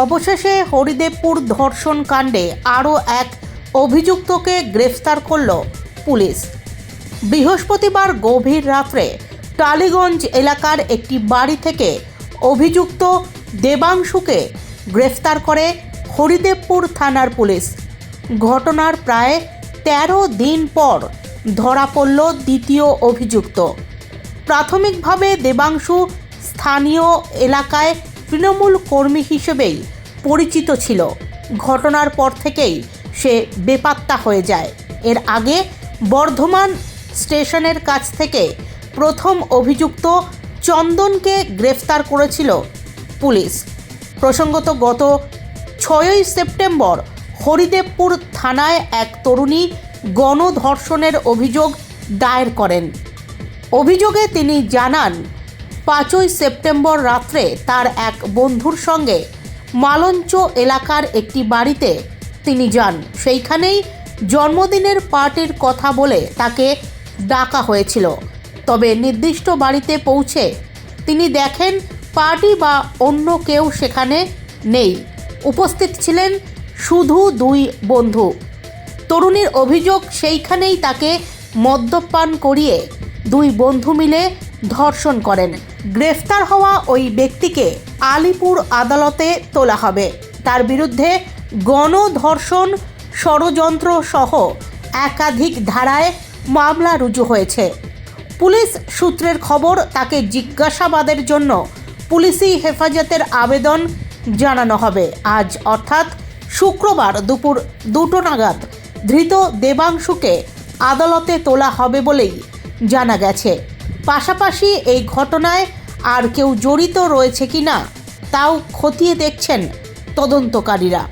অবশেষে হরিদেবপুর ধর্ষণ কাণ্ডে আরও এক অভিযুক্তকে গ্রেফতার করল পুলিশ। বৃহস্পতিবার গভীর রাত্রে টালিগঞ্জ এলাকার একটি বাড়ি থেকে অভিযুক্ত দেবাংশুকে গ্রেফতার করে হরিদেবপুর থানার পুলিশ। ঘটনার প্রায় তেরো দিন পর ধরা পড়ল দ্বিতীয় অভিযুক্ত। প্রাথমিকভাবে দেবাংশু স্থানীয় এলাকায় তৃণমূল কর্মী হিসেবেই পরিচিত ছিল। ঘটনার পর থেকেই সে বেপাত্তা হয়ে যায়। এর আগে বর্ধমান স্টেশনের কাছ থেকে প্রথম অভিযুক্ত চন্দনকে গ্রেফতার করেছিল পুলিশ। প্রসঙ্গত গত ছয়ই সেপ্টেম্বর হরিদেবপুর থানায় এক তরুণী গণধর্ষণের অভিযোগ দায়ের করেন। অভিযোগে তিনি জানান পাঁচই সেপ্টেম্বর রাত্রে তার এক বন্ধুর সঙ্গে মালঞ্চ এলাকার একটি বাড়িতে তিনি যান। সেইখানেই জন্মদিনের পার্টির কথা বলে তাকে ডাকা হয়েছিল। তবে নির্দিষ্ট বাড়িতে পৌঁছে তিনি দেখেন পার্টি বা অন্য কেউ সেখানে নেই। উপস্থিত ছিলেন শুধু দুই বন্ধু। তরুণীর অভিযোগ সেইখানেই তাকে মদ্যপান করিয়ে দুই বন্ধু মিলে ধর্ষণ করেন। গ্রেফতার হওয়া ওই ব্যক্তিকে আলিপুর আদালতে তোলা হবে। তার বিরুদ্ধে গণধর্ষণ ষড়যন্ত্র সহ একাধিক ধারায় মামলা রুজু হয়েছে। পুলিশ সূত্রের খবর, তাকে জিজ্ঞাসাবাদের জন্য পুলিশি হেফাজতের আবেদন জানানো হবে। আজ অর্থাৎ শুক্রবার দুপুর দুটো নাগাদ ধৃত দেবাংশুকে আদালতে তোলা হবে বলেই জানা গেছে। পাশাপাশি এই ঘটনায় আর কেউ জড়িত রয়েছে কি না তাও খতিয়ে দেখছেন তদন্তকারীরা।